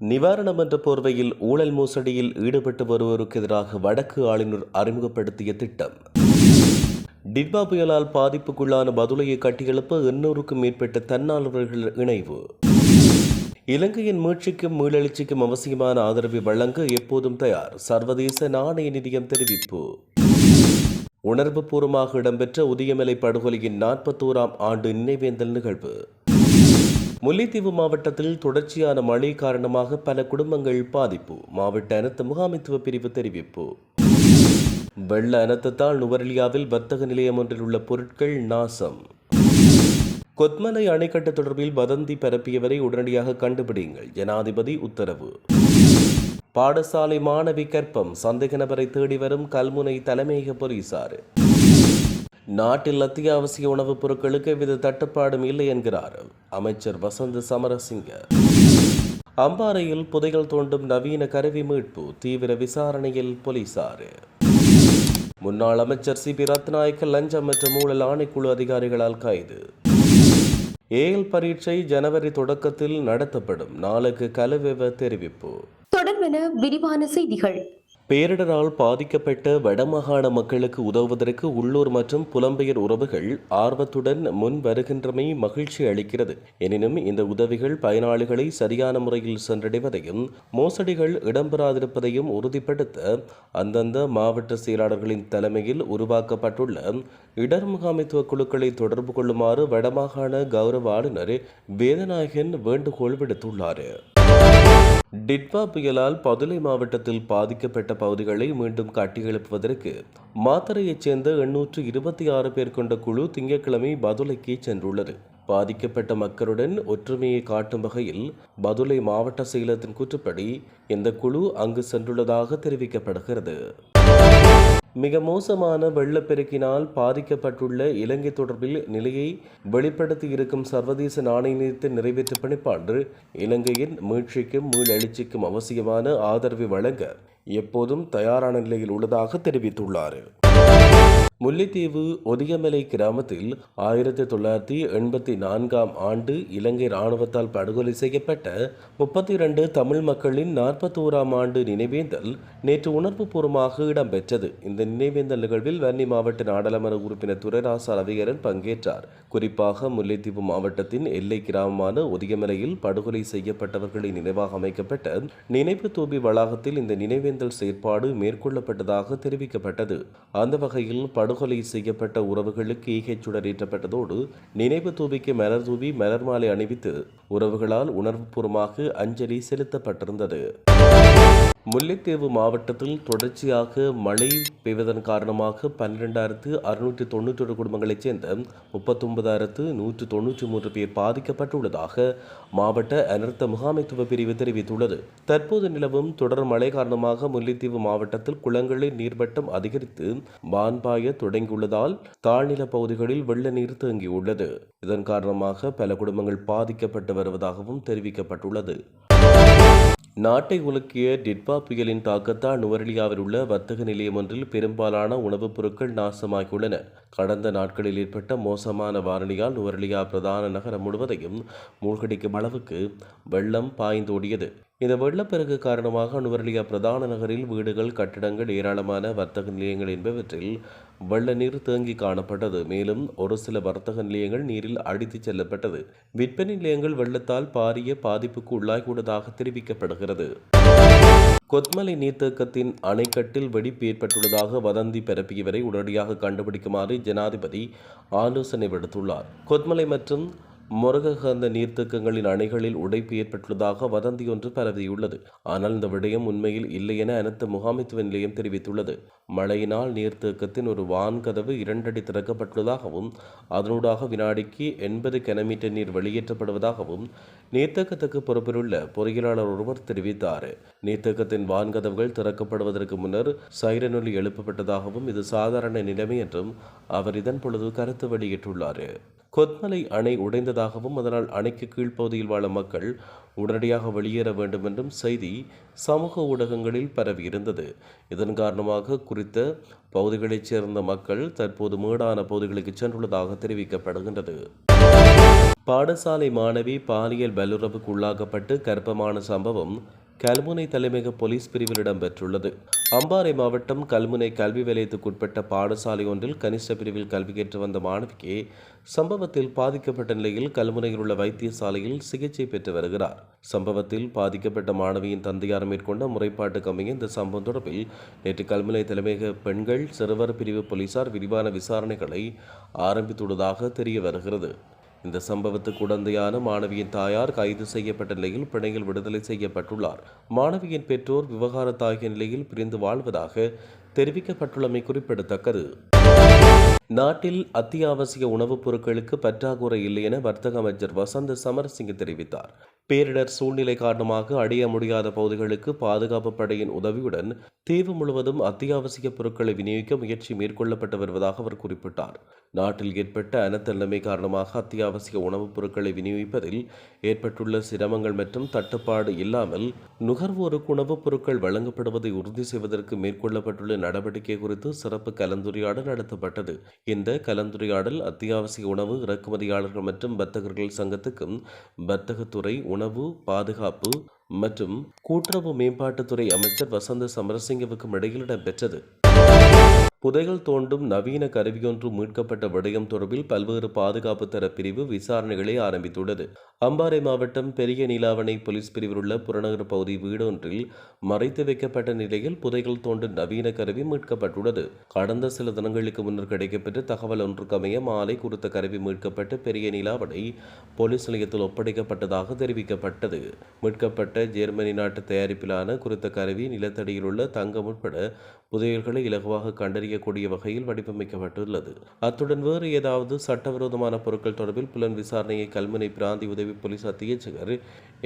நிவாரணம் என்ற போர்வையில் ஊழல் மோசடியில் ஈடுபட்டு வருவோருக்கு எதிராக வடக்கு ஆளுநர் அறிமுகப்படுத்திய திட்டம். டிட்பா புயலால் பாதிப்புக்குள்ளான பதுளையை கட்டியெழுப்ப எண்ணூறுக்கும் மேற்பட்ட தன்னார்வலர்கள் இணைவு. இலங்கையின் மீட்சிக்கும் மீளெழுச்சிக்கும் அவசியமான ஆதரவை வழங்க எப்போதும் தயார். சர்வதேச நாணய நிதியம் தெரிவிப்பு. உணர்வுபூர்வமாக இடம்பெற்ற உதயமலை படுகொலையின் நாற்பத்தோராம் ஆண்டு நினைவேந்தல் நிகழ்வு. முல்லைத்தீவு மாவட்டத்தில் தொடர்ச்சியான மழை காரணமாக பல குடும்பங்கள் பாதிப்பு. மாவட்ட அனர்த்த முகாமைத்துவ பிரிவு தெரிவிப்பு. வெள்ள அனர்த்தத்தால் நுவரெலியாவில் வர்த்தக நிலையம் ஒன்றில் உள்ள பொருட்கள் நாசம். கொத்மலை அணைக்கட்டு தொடர்பில் வதந்தி பரப்பியவரை உடனடியாக கண்டுபிடியுங்கள். ஜனாதிபதி உத்தரவு. பாடசாலை மாணவி கற்பம். சந்தேக நபரை தேடி வரும் கல்முனை தலைமையக போலீசார். நாட்டில் அத்தியாவசிய உணவுப் பொருட்களுக்கு எவ்வித தட்டுப்பாடும் இல்லை என்கிறார் அமைச்சர் வசந்த் சமரசிங்க. அம்பாறையில் புதைகள் தோண்டும் நவீன கருவி மீட்பு தீவிர விசாரணையில் போலீசார். முன்னாள் அமைச்சர் சி பி ரத்நாயக்க லஞ்சம் மற்றும் ஊழல் ஆணைக்குழு அதிகாரிகளால் கைது. ஏஎல் பரீட்சை ஜனவரி தொடக்கத்தில் நடத்தப்படும். நாளுக்கு கலவெவ தெரிவிப்பு. தொடர்பென விரிவான செய்திகள். பேரிடரால் பாதிக்கப்பட்ட வடமாகாண மக்களுக்கு உதவுவதற்கு உள்ளூர் மற்றும் புலம்பெயர் உறவுகள் ஆர்வத்துடன் முன் வருகின்றமை மகிழ்ச்சி அளிக்கிறது. எனினும் இந்த உதவிகள் பயனாளிகளை சரியான முறையில் சென்றடைவதையும் மோசடிகள் இடம்பெறாதிருப்பதையும் உறுதிப்படுத்த அந்தந்த மாவட்ட செயலாளர்களின் தலைமையில் உருவாக்கப்பட்டுள்ள இடர் முகாமைத்துவ குழுக்களை தொடர்பு கொள்ளுமாறு வடமாகாண கௌரவ ஆளுநர் வேதநாயகன் வேண்டுகோள் விடுத்துள்ளார். டிட்வா புயலால் பதுளை மாவட்டத்தில் பாதிக்கப்பட்ட பகுதிகளை மீண்டும் கட்டியெழுப்புவதற்கு மாத்தரையைச் சேர்ந்த எண்ணூற்று இருபத்தி ஆறு பேர் கொண்ட குழு திங்கட்கிழமை பதுளைக்கு சென்றுள்ளது. பாதிக்கப்பட்ட மக்களுடன் ஒற்றுமையை காட்டும் வகையில் பதுளை மாவட்ட செயலத்தின் கூற்றுப்படி இந்த குழு அங்கு சென்றுள்ளதாக தெரிவிக்கப்படுகிறது. மிக மோசமான வெள்ளப்பெருக்கினால் பாதிக்கப்பட்டுள்ள இலங்கை தொடர்பில் நிலையை வெளிப்படுத்தி இருக்கும் சர்வதேச நாணய நிறைவேற்ற நிறைவேற்று இலங்கையின் மீழ்ச்சிக்கும் மீளெழுச்சிக்கும் அவசியமான ஆதரவை வழங்க எப்போதும் தயாரான நிலையில் உள்ளதாக தெரிவித்துள்ளார். முல்லைத்தீவு ஒதியமலை கிராமத்தில் ஆயிரத்தி தொள்ளாயிரத்தி எண்பத்தி நான்காம் ஆண்டு இலங்கை இராணுவத்தால் படுகொலை செய்யப்பட்ட முப்பத்தி இரண்டு தமிழ் மக்களின் நாற்பத்தோராம் ஆண்டு நினைவேந்தல் நேற்று உணர்வுபூர்வமாக இடம்பெற்றது. இந்த நினைவேந்தல் நிகழ்வில் வன்னி மாவட்ட நாடாளுமன்ற உறுப்பினர் துரைராசா ரவிகரன் பங்கேற்றார். குறிப்பாக முல்லைத்தீவு மாவட்டத்தின் எல்லை கிராமமான ஒதியமலையில் படுகொலை செய்யப்பட்டவர்களின் நினைவாக அமைக்கப்பட்ட நினைவு தூபி வளாகத்தில் இந்த நினைவேந்தல் செயற்பாடு மேற்கொள்ளப்பட்டதாக தெரிவிக்கப்பட்டது. அந்த வகையில் படுகொலை செய்யப்பட்ட உறவுகளுக்கு ஈகைச் சுடரேற்றப்பட்டதோடு நினைவு தூவிக்கு மலர் தூவி மலர் மாலை அணிவித்து உறவுகளால் உணர்வுபூர்வமாக அஞ்சலி செலுத்தப்பட்டிருந்தது. முல்லைத்தீவு மாவட்டத்தில் தொடர்ச்சியாக மழை பெய்வதன் காரணமாக பன்னிரெண்டாயிரத்து அறுநூற்றி தொண்ணூற்றொரு குடும்பங்களைச் சேர்ந்த முப்பத்தொன்பதாயிரத்து நூற்று தொன்னூற்றி மூன்று பேர் பாதிக்கப்பட்டுள்ளதாக மாவட்ட அனர்த்த முகாமைத்துவ பிரிவு தெரிவித்துள்ளது. தற்போது நிலவும் தொடர் மழை காரணமாக முல்லைத்தீவு மாவட்டத்தில் குளங்களில் நீர்மட்டம் அதிகரித்து வான்பாய தொடங்கியுள்ளதால் தாழ்நில பகுதிகளில் வெள்ள நீர் தேங்கியுள்ளது. இதன் காரணமாக பல குடும்பங்கள் பாதிக்கப்பட்டு வருவதாகவும் தெரிவிக்கப்பட்டுள்ளது. நாட்டை உலுக்கிய டிட்பா புயலின் தாக்கத்தால் நுவரெலியாவில் உள்ள வர்த்தக நிலையம் ஒன்றில் பெரும்பாலான உணவுப் பொருட்கள் நாசமாகியுள்ளன. கடந்த நாட்களில் ஏற்பட்ட மோசமான வாரணியால் நுவரெலியா பிரதான நகரம் முழுவதையும் மூழ்கடிக்கும் அளவுக்கு வெள்ளம் பாய்ந்தோடியது இந்த வெள்ளப்பெருக்கு காரணமாக நுவரெலியா பிரதான நகரில் வீடுகள் கட்டிடங்கள் ஏராளமான வர்த்தக நிலையங்கள் என்பவற்றில் வெள்ள நீர் தேங்கி காணப்பட்டது. மேலும் ஒரு சில வர்த்தக நிலையங்கள் நீரில் அடித்துச் செல்லப்பட்டது. விற்பனை நிலையங்கள் வெள்ளத்தால் பாரிய பாதிப்புக்கு உள்ளாகியுள்ளதாக தெரிவிக்கப்படுகிறது. கொத்மலை நீர்த்தேக்கத்தின் அணைக்கட்டில் வெடிப்பு ஏற்பட்டுள்ளதாக வதந்தி பரப்பியவரை உடனடியாக கண்டுபிடிக்குமாறு ஜனாதிபதி ஆலோசனை விடுத்துள்ளார். கொத்மலை மற்றும் முருககந்த நீர்த்தக்கங்களின் அணைகளில் உடைப்பு ஏற்பட்டுள்ளதாக வதந்தி ஒன்று பரவியுள்ளது. ஆனால் இந்த விடயம் உண்மையில் இல்லை என அனைத்து முகாமைத்துவ நிலையம் தெரிவித்துள்ளது. மழையினால் நீர்த்தேக்கத்தின் ஒரு வான்கதவு இரண்டடி திறக்கப்பட்டுள்ளதாகவும் அதனூடாக வினாடிக்கு எண்பது கனமீட்டர் நீர் வெளியேற்றப்படுவதாகவும் நீர்த்தேக்கத்துக்கு பொறுப்பிலுள்ள பொறியியலாளர் ஒருவர் தெரிவித்தார். நீர்த்தேக்கத்தின் வான்கதவுகள் திறக்கப்படுவதற்கு முன்னர் சைரனொலி எழுப்பப்பட்டதாகவும் இது சாதாரண நிலைமை என்றும் அவர் இதன் பொழுது கருத்து வெளியிட்டுள்ளார். கொத்மலை அணை உடைந்ததாகவும் அதனால் அணைக்கு கீழ்ப்பகுதியில் வாழும் மக்கள் உடனடியாக வெளியேற வேண்டும் என்றும் செய்தி சமூக ஊடகங்களில் பரவியிருந்தது இதன் காரணமாக குறித்த பகுதிகளைச் சேர்ந்த மக்கள் தற்போது மேடான பகுதிகளுக்கு சென்றுள்ளதாக தெரிவிக்கப்படுகின்றது. பாடசாலை மாணவி பாலியல் வல்லுறவுக்கு உள்ளாக்கப்பட்டு கர்ப்பமான சம்பவம் கல்முனை தலைமையக போலீஸ் பிரிவில் இடம்பெற்றுள்ளது. அம்பாறை மாவட்டம் கல்முனை கல்வி வலயத்துக்குட்பட்ட பாடசாலை ஒன்றில் கனிஷ்ட பிரிவில் கல்வி கற்று வந்த மாணவிக்கு சம்பவத்தில் பாதிக்கப்பட்ட நிலையில் கல்முனையில் உள்ள வைத்தியசாலையில் சிகிச்சை பெற்று வருகிறார். சம்பவத்தில் பாதிக்கப்பட்ட மாணவியின் தந்தையார் மேற்கொண்ட முறைப்பாட்டுக்கு அமைய இந்த சம்பவம் தொடர்பில் நேற்று கல்முனை தலைமையக பெண்கள் சிறுவர் பிரிவு போலீசார் விரிவான விசாரணைகளை ஆரம்பித்துள்ளதாக தெரிய வருகிறது. இந்த சம்பவத்துக்கு உடந்தையான மாணவியின் தாயார் கைது செய்யப்பட்ட நிலையில் பிணையில் விடுதலை செய்யப்பட்டுள்ளார். மாணவியின் பெற்றோர் விவகாரத்தாகிய நிலையில் பிரிந்து வாழ்வதாக தெரிவிக்கப்பட்டுள்ளமை குறிப்பிடத்தக்கது. நாட்டில் அத்தியாவசிய உணவுப் பொருட்களுக்கு பற்றாக்குறை இல்லை என வர்த்தக அமைச்சர் வசந்த சமரசிங்க தெரிவித்தார். பேரிடர் சூழ்நிலை காரணமாக அடைய முடியாத பகுதிகளுக்கு பாதுகாப்பு படையின் உதவியுடன் தீவு முழுவதும் அத்தியாவசிய பொருட்களை விநியோகிக்க முயற்சி மேற்கொள்ளப்பட்டு வருவதாக அவர் குறிப்பிட்டார். நாட்டில் ஏற்பட்ட அனர்த்த நிலைமை காரணமாக அத்தியாவசிய உணவுப் பொருட்களை விநியோகிப்பதில் ஏற்பட்டுள்ள சிரமங்கள் மற்றும் தட்டுப்பாடு இல்லாமல் நுகர்வோருக்கு உணவுப் பொருட்கள் வழங்கப்படுவதை உறுதி செய்வதற்கு மேற்கொள்ளப்பட்டுள்ள நடவடிக்கை குறித்து சிறப்பு கலந்துரையாடல் நடத்தப்பட்டது. இந்த கலந்துரையாடல் அத்தியாவசிய உணவு இறக்குமதியாளர்கள் மற்றும் வர்த்தகர்கள் சங்கத்துக்கும் வர்த்தகத்துறை உணவு பாதுகாப்பு மற்றும் கூட்டுறவு மேம்பாட்டுத்துறை அமைச்சர் வசந்த சமரசிங்கவுக்கும் இடையில் இடம்பெற்றது புதைகள் தோண்டும் நவீன கருவியொன்று மீட்கப்பட்ட விடயம் தொடர்பில் பல்வேறு பாதுகாப்பு தர பிரிவு விசாரணைகளை ஆரம்பித்துள்ளது. அம்பாறை மாவட்டம் பெரிய நீலாவணை போலீஸ் பிரிவில் உள்ள புறநகர் பகுதி வீடொன்றில் மறைத்து வைக்கப்பட்ட நிலையில் புதைகள் தோண்டும் நவீன கருவி மீட்கப்பட்டுள்ளது. கடந்த சில தினங்களுக்கு முன்னர் கிடைக்கப்பெற்ற தகவல் ஒன்றுக்கமைய மாலை குறித்த கருவி மீட்கப்பட்டு பெரிய நீலாவணை போலீஸ் நிலையத்தில் ஒப்படைக்கப்பட்டதாக தெரிவிக்கப்பட்டது. மீட்கப்பட்ட ஜெர்மனி நாட்டு தயாரிப்பிலான குறித்த கருவி நிலத்தடியில் உள்ள தங்கம் உட்பட புதையல்களை இலகுவாக செய்யக்கூடிய வகையில் வடிவமைக்கப்பட்டுள்ளது. அத்துடன் வேறு ஏதாவது சட்டவிரோதமான பொருட்கள் தொடர்பில் புலன் விசாரணையை கல்முனை பிராந்தி உதவி போலீஸ் அத்தியட்சகர்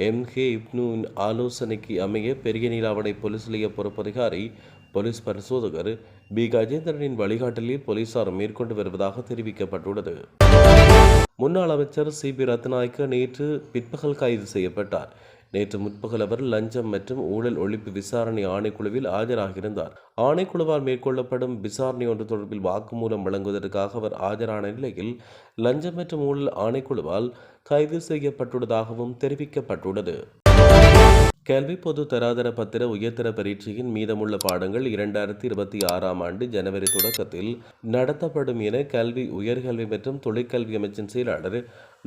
எம். கே. இப்னுவின் ஆலோசனைக்கு அமைய பெரிய நீலாவணை போலீஸ் நிலைய பொறுப்பதிகாரி போலீஸ் பரிசோதகர் பி. கஜேந்திரனின் வழிகாட்டலில் போலீசார் மேற்கொண்டு வருவதாக தெரிவிக்கப்பட்டுள்ளது. முன்னாள் அமைச்சர் சி. பி. ரத்நாயக்க நேற்று பிற்பகல் கைது செய்யப்பட்டார். நேற்று முற்பகல் அவர் லஞ்சம் மற்றும் ஊழல் ஒழிப்பு விசாரணை ஆணைக்குழுவில் ஆஜராகியிருந்தார். ஆணைக்குழுவால் மேற்கொள்ளப்படும் விசாரணை ஒன்று தொடர்பில் வாக்குமூலம் வழங்குவதற்காக அவர் ஆஜரான நிலையில் லஞ்சம் மற்றும் ஊழல் ஆணைக்குழுவால் கைது செய்யப்பட்டுள்ளதாகவும் தெரிவிக்கப்பட்டுள்ளது. கல்வி பொது தராதர பத்திர உயர்தர பரீட்சையின் மீதமுள்ள பாடங்கள் இரண்டாயிரத்தி இருபத்தி ஆறாம் ஆண்டு ஜனவரி தொடக்கத்தில் நடத்தப்படும் என கல்வி உயர்கல்வி மற்றும் தொழிற்கல்வி அமைச்சின் செயலாளர்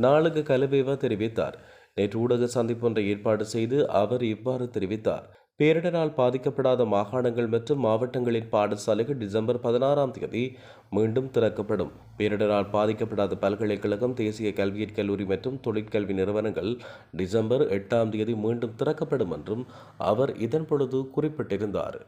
நாளுக்கு கலபேவா தெரிவித்தார். நேற்று ஊடக சந்திப்பு ஒன்றை ஏற்பாடு செய்து அவர் இவ்வாறு தெரிவித்தார். பேரிடரால் பாதிக்கப்படாத மாகாணங்கள் மற்றும் மாவட்டங்களின் பாடசாலைகள் டிசம்பர் பதினாறாம் தேதி மீண்டும் திறக்கப்படும். பேரிடரால் பாதிக்கப்படாத பல்கலைக்கழகம் தேசிய கல்வியியற் கல்லூரி மற்றும் தொழிற்கல்வி நிறுவனங்கள் டிசம்பர் எட்டாம் தேதி மீண்டும் திறக்கப்படும் என்றும் அவர் இதன் பொழுது குறிப்பிட்டிருந்தார்.